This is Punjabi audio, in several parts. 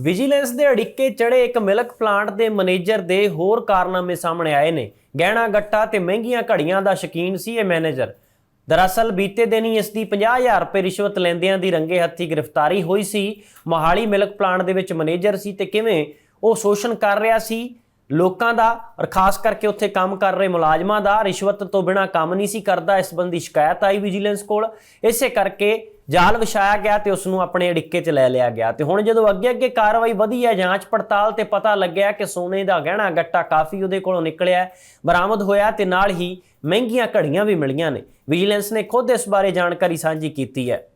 ਵਿਜੀਲੈਂਸ ਦੇ ਅੜਿੱਕੇ ਚੜੇ ਇੱਕ ਮਿਲਕ ਪਲਾਂਟ ਦੇ ਮੈਨੇਜਰ ਦੇ ਹੋਰ ਕਾਰਨਾਮੇ ਸਾਹਮਣੇ ਆਏ ਨੇ। ਗਹਿਣਾ ਗੱਟਾ ਤੇ ਮਹਿੰਗੀਆਂ ਘੜੀਆਂ ਦਾ ਸ਼ੌਕੀਨ ਸੀ ਇਹ ਮੈਨੇਜਰ। ਦਰਅਸਲ ਬੀਤੇ ਦਿਨ ਹੀ ਇਸ ਦੀ 50000 ਰੁਪਏ ਰਿਸ਼ਵਤ ਲੈਂਦਿਆਂ ਦੀ ਰੰਗੇ ਹੱਥੀ ਗ੍ਰਿਫਤਾਰੀ ਹੋਈ ਸੀ। ਮੋਹਾਲੀ ਮਿਲਕ ਪਲਾਂਟ ਦੇ ਵਿੱਚ ਮੈਨੇਜਰ ਸੀ ਤੇ ਕਿਵੇਂ ਉਹ ਸ਼ੋਸ਼ਣ ਕਰ ਰਿਹਾ ਸੀ ਲੋਕਾਂ ਦਾ ਔਰ ਖਾਸ ਕਰਕੇ ਉੱਥੇ ਕੰਮ ਕਰ ਰਹੇ ਮੁਲਾਜ਼ਮਾਂ ਦਾ ਰਿਸ਼ਵਤ ਤੋਂ ਬਿਨਾ ਕੰਮ ਨਹੀਂ ਸੀ ਕਰਦਾ ਇਸ ਸੰਬੰਧੀ ਸ਼ਿਕਾਇਤ ਆਈ ਵਿਜੀਲੈਂਸ ਕੋਲ। ਇਸੇ ਕਰਕੇ ਜਾਲ ਵਿਛਾਇਆ ਗਿਆ ਤੇ ਉਸ ਨੂੰ ਆਪਣੇ ਅੜਿੱਕੇ 'ਚ ਲੈ ਲਿਆ ਗਿਆ। ਤੇ ਹੁਣ ਜਦੋਂ ਅੱਗੇ ਅੱਗੇ ਕਾਰਵਾਈ ਵਧੀ ਹੈ ਜਾਂਚ ਪੜਤਾਲ ਤੇ ਪਤਾ ਲੱਗਿਆ ਕਿ ਸੋਨੇ ਦਾ ਗਹਿਣਾ ਗੱਟਾ ਕਾਫੀ ਉਹਦੇ ਕੋਲੋਂ ਨਿਕਲਿਆ ਬਰਾਮਦ ਹੋਇਆ ਤੇ ਨਾਲ ਹੀ ਮਹਿੰਗੀਆਂ ਘੜੀਆਂ ਵੀ ਮਿਲੀਆਂ ਨੇ। ਵਿਜੀਲੈਂਸ ਨੇ ਖੁਦ ਇਸ ਬਾਰੇ ਜਾਣਕਾਰੀ ਸਾਂਝੀ ਕੀਤੀ ਹੈ।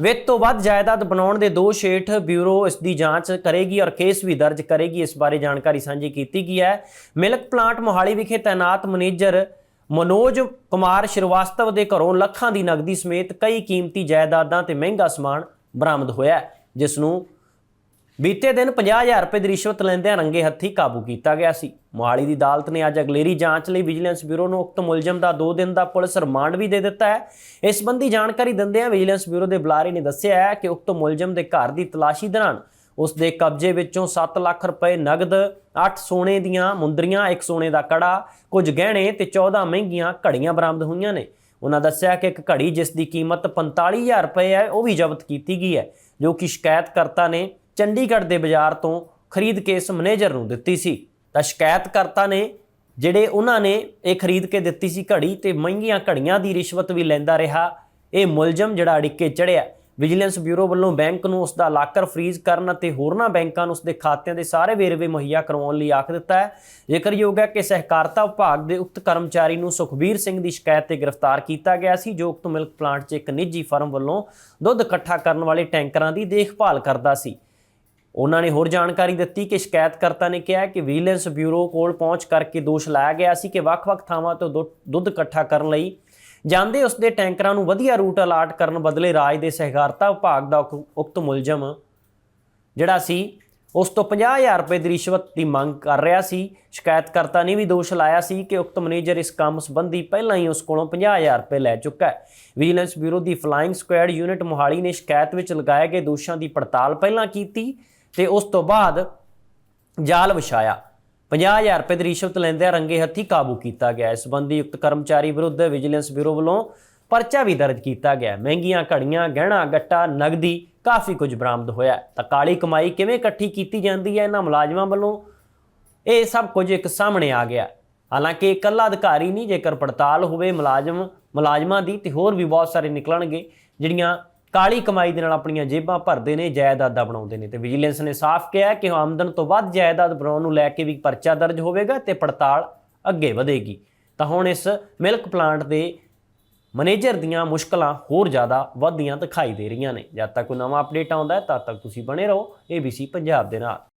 ਵਿੱਤ ਤੋਂ ਵੱਧ ਜਾਇਦਾਦ ਬਣਾਉਣ ਦੇ ਦੋਸ਼ ਹੇਠ ਬਿਊਰੋ ਇਸ ਦੀ ਜਾਂਚ ਕਰੇਗੀ ਔਰ ਕੇਸ ਵੀ ਦਰਜ ਕਰੇਗੀ ਇਸ ਬਾਰੇ ਜਾਣਕਾਰੀ ਸਾਂਝੀ ਕੀਤੀ ਗਈ ਹੈ। ਮਿਲਕ ਪਲਾਂਟ ਮੋਹਾਲੀ ਵਿਖੇ ਤਾਇਨਾਤ ਮੈਨੇਜਰ ਮਨੋਜ ਕੁਮਾਰ ਸ਼੍ਰੀਵਾਸਤਵ ਦੇ ਘਰੋਂ ਲੱਖਾਂ ਦੀ ਨਗਦੀ ਸਮੇਤ ਕਈ ਕੀਮਤੀ ਜਾਇਦਾਦਾਂ ਤੇ ਮਹਿੰਗਾ ਸਮਾਨ ਬਰਾਮਦ ਹੋਇਆ ਹੈ, ਜਿਸ ਨੂੰ ਬੀਤੇ ਦਿਨ 50000 ਰੁਪਏ ਦੀ ਰਿਸ਼ਵਤ ਲੈਂਦਿਆਂ ਰੰਗੇ ਹੱਥੀ ਕਾਬੂ ਕੀਤਾ ਗਿਆ ਸੀ। ਮੋਹਾਲੀ ਦੀ ਅਦਾਲਤ ਨੇ ਅੱਜ ਅਗਲੇਰੀ ਜਾਂਚ ਲਈ ਵਿਜੀਲੈਂਸ ਬਿਊਰੋ ਨੂੰ ਉਕਤ ਮੁਲਜ਼ਮ ਦਾ 2 ਦਿਨ ਦਾ ਪੁਲਿਸ ਰਿਮਾਂਡ ਵੀ ਦੇ ਦਿੱਤਾ ਹੈ। ਇਸ ਸੰਬੰਧੀ ਜਾਣਕਾਰੀ ਦਿੰਦਿਆਂ ਵਿਜੀਲੈਂਸ ਬਿਊਰੋ ਦੇ ਬੁਲਾਰੇ ਨੇ ਦੱਸਿਆ ਹੈ ਕਿ ਉਕਤ ਮੁਲਜ਼ਮ ਦੇ ਘਰ ਦੀ ਤਲਾਸ਼ੀ ਦੌਰਾਨ ਉਸ ਦੇ ਕਬਜ਼ੇ ਵਿੱਚੋਂ 7 ਲੱਖ ਰੁਪਏ ਨਗਦ 8 ਸੋਨੇ ਦੀਆਂ ਮੁੰਦਰੀਆਂ, ਇੱਕ ਸੋਨੇ ਦਾ ਕੜਾ, ਕੁਝ ਗਹਿਣੇ ਤੇ 14 ਮਹਿੰਗੀਆਂ ਘੜੀਆਂ ਬਰਾਮਦ ਹੋਈਆਂ ਨੇ। ਉਹਨਾਂ ਦੱਸਿਆ ਕਿ ਇੱਕ ਘੜੀ ਜਿਸ ਦੀ ਕੀਮਤ 45000 ਰੁਪਏ ਹੈ, ਉਹ ਵੀ ਜ਼ਬਤ ਕੀਤੀ ਗਈ ਹੈ, ਜੋ ਕਿ ਸ਼ਿਕਾਇਤਕਰਤਾ ਨੇ ਚੰਡੀਗੜ੍ਹ ਦੇ ਬਾਜ਼ਾਰ ਤੋਂ ਖਰੀਦ ਕੇ ਇਸ ਮੈਨੇਜਰ ਨੂੰ ਦਿੱਤੀ ਸੀ। ਤਾਂ ਸ਼ਿਕਾਇਤਕਰਤਾ ਨੇ ਜਿਹੜੇ ਉਹਨਾਂ ਨੇ ਇਹ ਖਰੀਦ ਕੇ ਦਿੱਤੀ ਸੀ ਘੜੀ ਤੇ ਮਹਿੰਗੀਆਂ ਘੜੀਆਂ ਦੀ ਰਿਸ਼ਵਤ ਵੀ ਲੈਂਦਾ ਰਿਹਾ, ਇਹ ਮੁਲਜ਼ਮ ਜਿਹੜਾ ਅੜਿੱਕੇ ਚੜਿਆ ਵਿਜੀਲੈਂਸ ਬਿਊਰੋ ਵੱਲੋਂ ਬੈਂਕ ਨੂੰ ਉਸ ਦਾ ਲਾਕਰ ਫ੍ਰੀਜ਼ ਕਰਨ ਅਤੇ ਹੋਰਨਾਂ ਬੈਂਕਾਂ ਨੂੰ ਉਸ ਦੇ ਖਾਤਿਆਂ ਦੇ ਸਾਰੇ ਵੇਰਵੇ ਮੁਹੱਈਆ ਕਰਵਾਉਣ ਲਈ ਆਖ ਦਿੱਤਾ ਹੈ। ਜ਼ਿਕਰਯੋਗ ਹੈ ਕਿ ਸਹਿਕਾਰਤਾ ਵਿਭਾਗ ਦੇ ਉਕਤ ਕਰਮਚਾਰੀ ਨੂੰ ਸੁਖਬੀਰ ਸਿੰਘ ਦੀ ਸ਼ਿਕਾਇਤ ਤੇ ਗ੍ਰਿਫਤਾਰ ਕੀਤਾ ਗਿਆ ਸੀ, ਜੋ ਉਕਤ ਮਿਲਕ ਪਲਾਂਟ 'ਚ ਇੱਕ ਨਿੱਜੀ ਫਰਮ ਵੱਲੋਂ ਦੁੱਧ ਇਕੱਠਾ ਕਰਨ ਵਾਲੇ ਟੈਂਕਰਾਂ ਦੀ ਦੇਖਭਾਲ ਕਰਦਾ ਸੀ। ਉਹਨਾਂ ਨੇ ਹੋਰ ਜਾਣਕਾਰੀ ਦਿੱਤੀ ਕਿ ਸ਼ਿਕਾਇਤਕਰਤਾ ਨੇ ਕਿਹਾ ਕਿ ਵਿਜੀਲੈਂਸ ਬਿਊਰੋ ਕੋਲ ਪਹੁੰਚ ਕਰਕੇ ਦੋਸ਼ ਲਾਇਆ ਗਿਆ ਸੀ ਕਿ ਵੱਖ-ਵੱਖ ਥਾਵਾਂ ਤੋਂ ਦੁ- ਦੁੱਧ ਇਕੱਠਾ ਕਰਨ ਲਈ ਜਾਂਦੇ ਉਸ ਦੇ ਟੈਂਕਰਾਂ ਨੂੰ ਵਧੀਆ ਰੂਟ ਅਲਾਟ ਕਰਨ ਬਦਲੇ ਰਾਜ ਦੇ ਸਹਿਕਾਰਤਾ ਵਿਭਾਗ ਦਾ ਉਕਤ ਮੁਲਜ਼ਮ ਜਿਹੜਾ ਸੀ, ਉਸ ਤੋਂ 50000 ਰੁਪਏ ਦੀ ਰਿਸ਼ਵਤ ਦੀ ਮੰਗ ਕਰ ਰਿਹਾ ਸੀ। ਸ਼ਿਕਾਇਤਕਰਤਾ ਨੇ ਵੀ ਦੋਸ਼ ਲਾਇਆ ਸੀ ਕਿ ਉਕਤ ਮੈਨੇਜਰ ਇਸ ਕੰਮ ਸੰਬੰਧੀ ਪਹਿਲਾਂ ਹੀ ਉਸ ਕੋਲੋਂ 50000 ਰੁਪਏ ਲੈ ਚੁੱਕਾ ਹੈ। ਵਿਜੀਲੈਂਸ ਬਿਊਰੋ ਦੀ ਫਲਾਈਂਗ ਸਕੁਐਡ ਯੂਨਿਟ ਮੋਹਾਲੀ ਨੇ ਸ਼ਿਕਾਇਤ ਵਿੱਚ ਲਗਾਏ ਗਏ ਦੋਸ਼ਾਂ ਦੀ ਪੜਤਾਲ ਪਹਿਲਾਂ ਕੀਤੀ ਤੇ ਉਸ ਤੋਂ ਬਾਅਦ ਜਾਲ ਵਿਛਾਇਆ। 50000 ਰੁਪਏ ਦੀ ਰਿਸ਼ਵਤ ਲੈਂਦਿਆਂ ਰੰਗੇ ਹੱਥੀ ਕਾਬੂ ਕੀਤਾ ਗਿਆ। ਇਸ ਸੰਬੰਧੀ ਯੁਕਤ ਕਰਮਚਾਰੀ ਵਿਰੁੱਧ ਵਿਜੀਲੈਂਸ ਬਿਊਰੋ ਵੱਲੋਂ ਪਰਚਾ ਵੀ ਦਰਜ ਕੀਤਾ ਗਿਆ। ਮਹਿੰਗੀਆਂ ਘੜੀਆਂ, ਗਹਿਣਾ, ਗੱਟਾ, ਨਗਦੀ ਕਾਫੀ ਕੁਝ ਬਰਾਮਦ ਹੋਇਆ। ਤਾਂ ਕਾਲੀ ਕਮਾਈ ਕਿਵੇਂ ਇਕੱਠੀ ਕੀਤੀ ਜਾਂਦੀ ਹੈ ਇਹਨਾਂ ਮੁਲਾਜ਼ਮਾਂ ਵੱਲੋਂ? ਇਹ ਸਭ ਕੁਝ ਇੱਕ ਸਾਹਮਣੇ ਆ ਗਿਆ। ਹਾਲਾਂਕਿ ਇਕੱਲਾ ਅਧਿਕਾਰੀ ਨਹੀਂ, ਜੇਕਰ ਪੜਤਾਲ ਹੋਵੇ ਮੁਲਾਜ਼ਮ, ਮੁਲਾਜ਼ਮਾਂ ਦੀ, ਤੇ ਹੋਰ ਵੀ ਬਹੁਤ ਸਾਰੇ ਨਿਕਲਣਗੇ, ਜਿਹੜੀਆਂ ਕਾਲੀ ਕਮਾਈ ਦੇ ਨਾਲ ਆਪਣੀਆਂ ਜੇਬਾਂ ਭਰਦੇ ਨੇ, ਜਾਇਦਾਦਾਂ ਬਣਾਉਂਦੇ ਨੇ ਤੇ ਵਿਜੀਲੈਂਸ ਨੇ ਸਾਫ਼ ਕਿਹਾ ਹੈ ਕਿ ਆਮਦਨ ਤੋਂ ਵੱਧ ਜਾਇਦਾਦ ਬਣਾਉਣ ਨੂੰ ਲੈ ਕੇ ਵੀ ਪਰਚਾ ਦਰਜ ਹੋਵੇਗਾ ਤੇ ਪੜਤਾਲ ਅੱਗੇ ਵਧੇਗੀ। ਤਾਂ ਹੁਣ ਇਸ ਮਿਲਕ ਪਲਾਂਟ ਦੇ ਮੈਨੇਜਰ ਦੀਆਂ ਮੁਸ਼ਕਲਾਂ ਹੋਰ ਜ਼ਿਆਦਾ ਵੱਧਦੀਆਂ ਦਿਖਾਈ ਦੇ ਰਹੀਆਂ ਨੇ। ਜਦ ਤੱਕ ਕੋਈ ਨਵਾਂ ਅਪਡੇਟ ਆਉਂਦਾ ਹੈ, ਤਦ ਤੱਕ ਤੁਸੀਂ ਬਣੇ ਰਹੋ ABC ਪੰਜਾਬ ਦੇ ਨਾਲ।